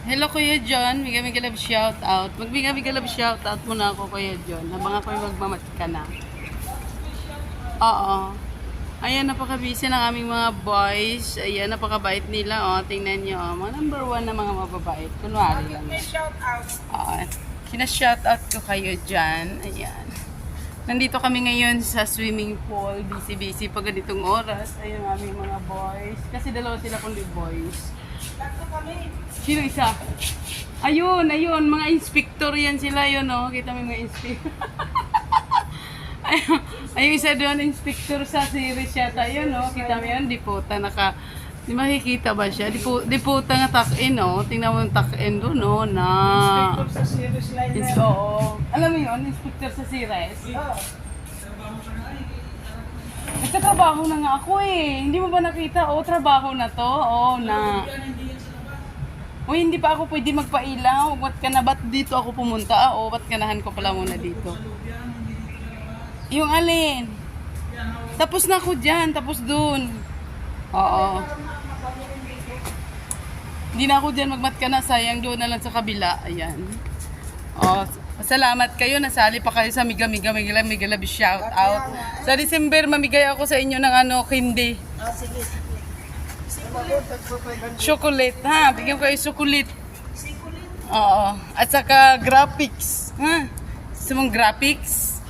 Hello Kuya John, Miga Love shout out. Magbiga Miga Love shout out muna ako Kuya John. Habang ako'y magmamat ka na. Oo. Ayan, napaka-busy ng aming mga boys. Ayan, napakabait nila. Oh, tingnan nyo. Oh. Mga number one na mga mababait. Kunwari lang. shout out. Oo. Kina-shout out ko kayo dyan. Ayan. Nandito kami ngayon sa swimming pool. Busy-busy pag ganitong oras. Ayun ang aming mga boys. Kasi dalawa sila kundi boys. Sino isa? Ayun, ayun. Mga inspector yan sila yun, no? Kita mo mga inspector. ayun, ayun isa doon, inspector sa series yata. Yun, no? Kita mo yun, di puta, naka... Di makikita ba siya? Di, pu, di puta nga tuck-in, no? Tingnan mo yung tuck-in doon, no? Na... Inspector sa serious line na. oo. Alam mo yun, inspector sa series. Oo. Nagtatrabaho na nga ako eh. Hindi mo ba nakita? Oo, trabaho na to. Oo, na... Uy, hindi pa ako pwede magpailaw. Ba't ka na, ba't dito ako pumunta? Ah, o, ba't kanahan ko pala muna dito? Yung alin? Tapos na ako dyan, tapos dun. Oo. Hindi na ako dyan magmat ka na, sayang doon na lang sa kabila. Ayan. Oh, salamat kayo, nasali pa kayo sa Miga Miga Miga Miga Love shout out. Sa December, mamigay ako sa inyo ng ano, candy. Ah, sige. Chocolate, ha? Bigyan ko kayo chocolate. Oo. At saka graphics. Ha? Gusto mong graphics?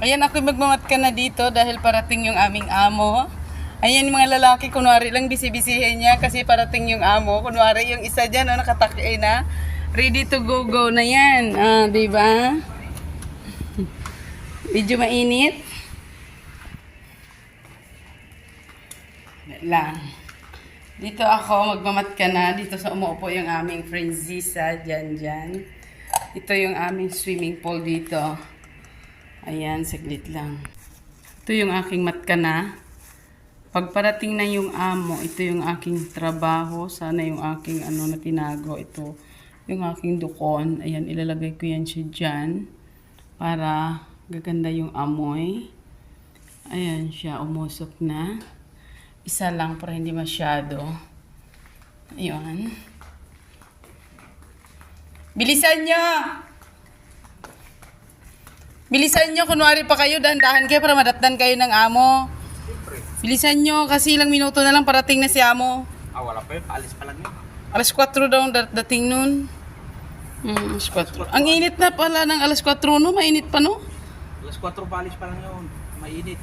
Ayan, ako magmamat ka na dito dahil parating yung aming amo. Ayan, yung mga lalaki, kunwari lang bisibisihin niya kasi parating yung amo. Kunwari yung isa dyan, oh, nakatakay na. Ready to go go na yan. Ah, di ba? Medyo mainit. Lang. Dito ako, magmamat ka na. Dito sa umuupo yung aming friend Zisa, dyan. Ito yung aming swimming pool dito. Ayan, saglit lang. Ito yung aking mat ka na. Pag parating na yung amo, ito yung aking trabaho. Sana yung aking ano na tinago. Ito yung aking dukon. Ayan, ilalagay ko yan siya dyan. Para gaganda yung amoy. Ayan siya, umusok na. Isa lang para hindi masyado. Ayun. Bilisan nyo! Bilisan nyo, kunwari pa kayo, dahan-dahan kayo para madatdan kayo ng amo. Bilisan nyo, kasi ilang minuto na lang parating na si amo. Ah, wala pa yun. Paalis pa lang yun. Alas 4 daw dating nun. Hmm, alas 4. Ang init na pala ng alas 4, no? Mainit pa, no? Alas 4 paalis pa lang yun. Mainit.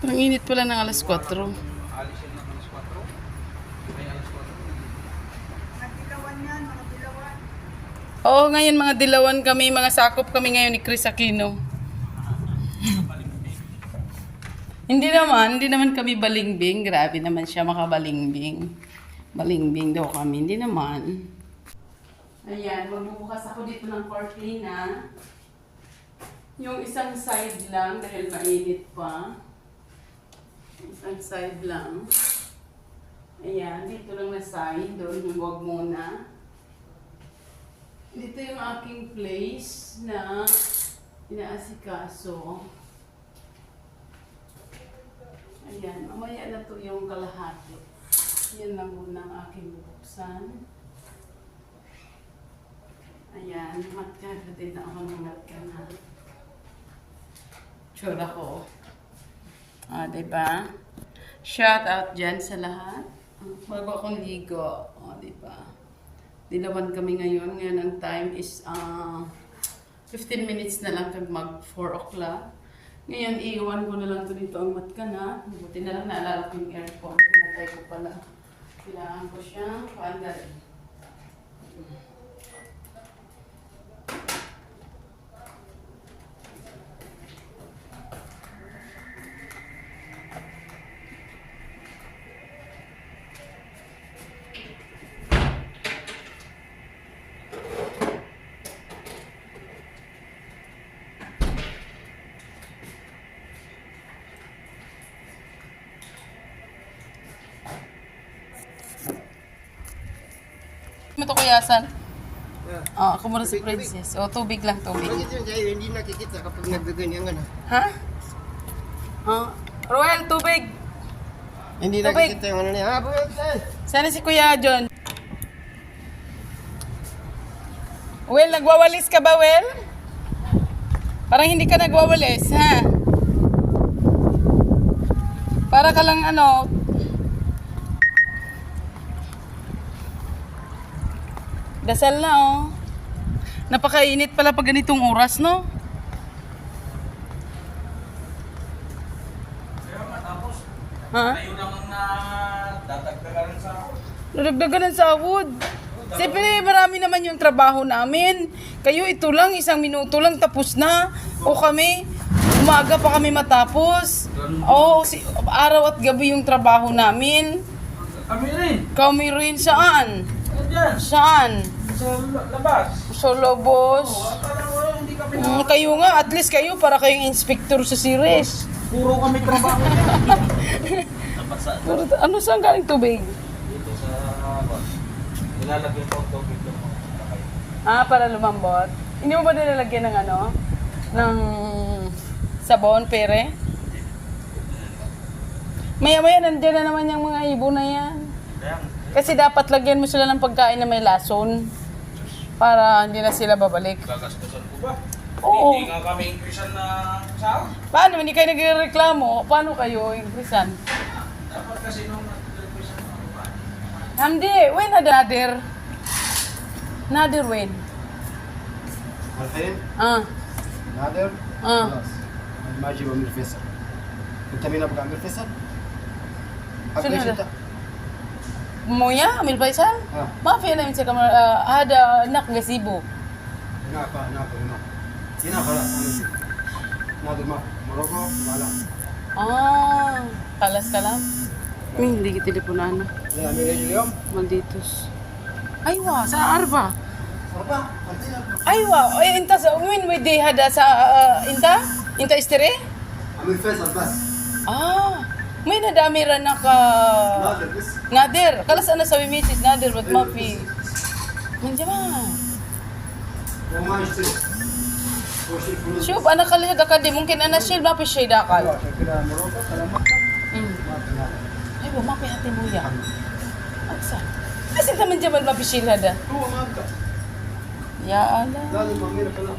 Ang init pala ng alas 4. Alis yun ng alas 4. Ay, alas 4. Nagdilawan yan, mga dilawan. Oo, ngayon mga dilawan kami, mga sakop kami ngayon ni Chris Aquino. hindi naman, hindi naman kami balingbing. Grabe naman siya makabalingbing. Balingbing daw kami, hindi naman. Ayan, magbubukas ako dito ng cortina. Yung isang side lang dahil mainit pa. Isang side lang. Ayan, dito lang na side. Doon, huwag muna. Dito yung aking place na inaasikaso. Ayan, mamaya na to yung kalahati. Yan lang muna ang aking bubuksan. Ayan, matka din ako ng matka na. Tsura ko. Ah, diba? Shout out dyan sa lahat. Bago akong ligo. O, diba? Dilawan kami ngayon. Ngayon ang time is ah 15 minutes na lang kag mag 4 o'clock. Ngayon, iiwan ko na lang to dito ang matka na. Buti na lang naalala ko yung aircon. Pinatay ko pala. Kailangan ko siyang paandarin. mo to kuyasan. Yeah. Oh, ako muna si tubig, Princess. O, tubig lang, tubig. Bakit? Hindi nakikita kapag nagaganyan ano? ka na. Ha? Huh? Ruel, tubig! Hindi tubig. nakikita yung ano niya. Ha, Ruel, eh! Sana si Kuya John. Well, nagwawalis ka ba, Well? Parang hindi ka nagwawalis, ha? Para ka lang ano, Dasal na, oh. Napakainit pala pag ganitong oras, no? Ha? Ayun naman na dadagdagan sa ako. Nadagdagan ng sahod. Siyempre, marami naman yung trabaho namin. Kayo, ito lang, isang minuto lang, tapos na. O kami, umaga pa kami matapos. Oo, si, araw at gabi yung trabaho namin. Kami rin. Kami rin saan? Diyan. Saan? Sa labas. Sa hindi kami Mm, kayo nga, at least kayo, para kayong inspector sa series. Puro kami trabaho. Pero, ano saan galing tubig? Dito sa ano, nilalagyan ko ang tubig ng mga. Ah, para lumambot. Hindi mo ba nilalagyan ng ano? Ng sabon, pere? Maya-maya, nandiyan na naman yung mga ibon na yan. Kaya, Kasi dapat lagyan mo sila ng pagkain na may lason. Para hindi na sila babalik. gagastusan ko ba? Oo. Hindi nga kami increasean na sahod. Paano? Hindi kayo nagreklamo? Paano kayo ingresan? Dapat kasi nung nag-increasean ako ba? Hindi. When another? Another when? Alfin, Ah. Nader, Ah. خلاص الماجي وامير فيصل انت مين ابو امير فيصل؟ شنو ايش هذا؟ Muya, Amil Faisal? Ah. Mafia namin sa kamar, uh, ada nak gasibo. Inaka, inaka, inaka. Inaka lang. Nado ma, Morocco, wala. Ah, kalas ka lang? May hindi kita teleponan na. Hindi, Amil Juliom? Malditos. Ay, wa, sa Arba. Arba? Ay, wa, ay, inta sa, when we day hada sa, uh, inta? Inta istere? Amil Faisal, bas. Ah. ah may nadami ra na ka... Nader. Kalas ana sa misis, nader, wag mapi. Nandiyan ba? Shub, ana ka lihat ka di. Mungkin ana shield mapi siya dakal. Mm. Ay, ba, mapi hati mo ya. Aksa. Kasi naman jamal mapi shield hada. Oo, mapi. Ya Allah. Lalo mamira pala.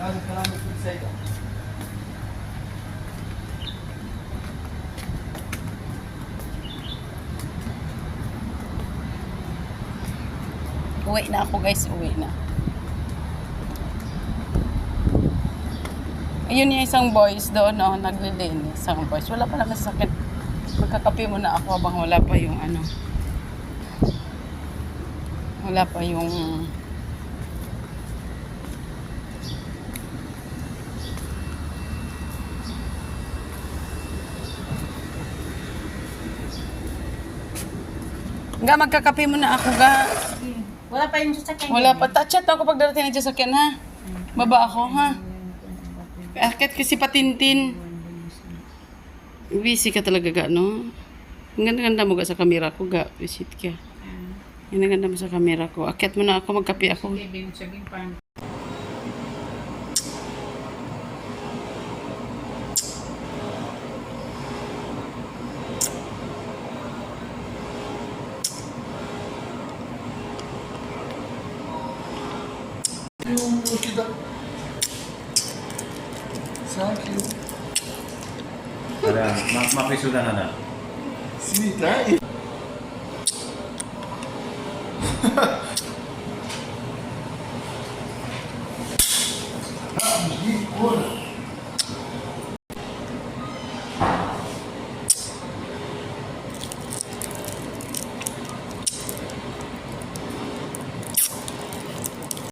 Lalo pala mo sa ikaw. Uwi na ako guys, uwi na. Ayun yung isang boys doon, no, naglilinis. Isang boys. Wala pa naman sakit. Magkakape muna ako habang wala pa yung ano. Wala pa yung... Ga, magkakape muna ako, ga. Wala pa yung sasakyan. Wala pa. Ta-chat ako pag darating na sa akin, ha? Baba ako, ha? Akit kasi patintin. Busy ka talaga, ga, no? Ang ganda-ganda mo ga sa kamera ko, ga. Visit ka. Ang ganda mo sa kamera ko. Akit mo na ako, magkape ako. Sabihin, mordida. Thank you. Para mapresyuda na ada Sini, try.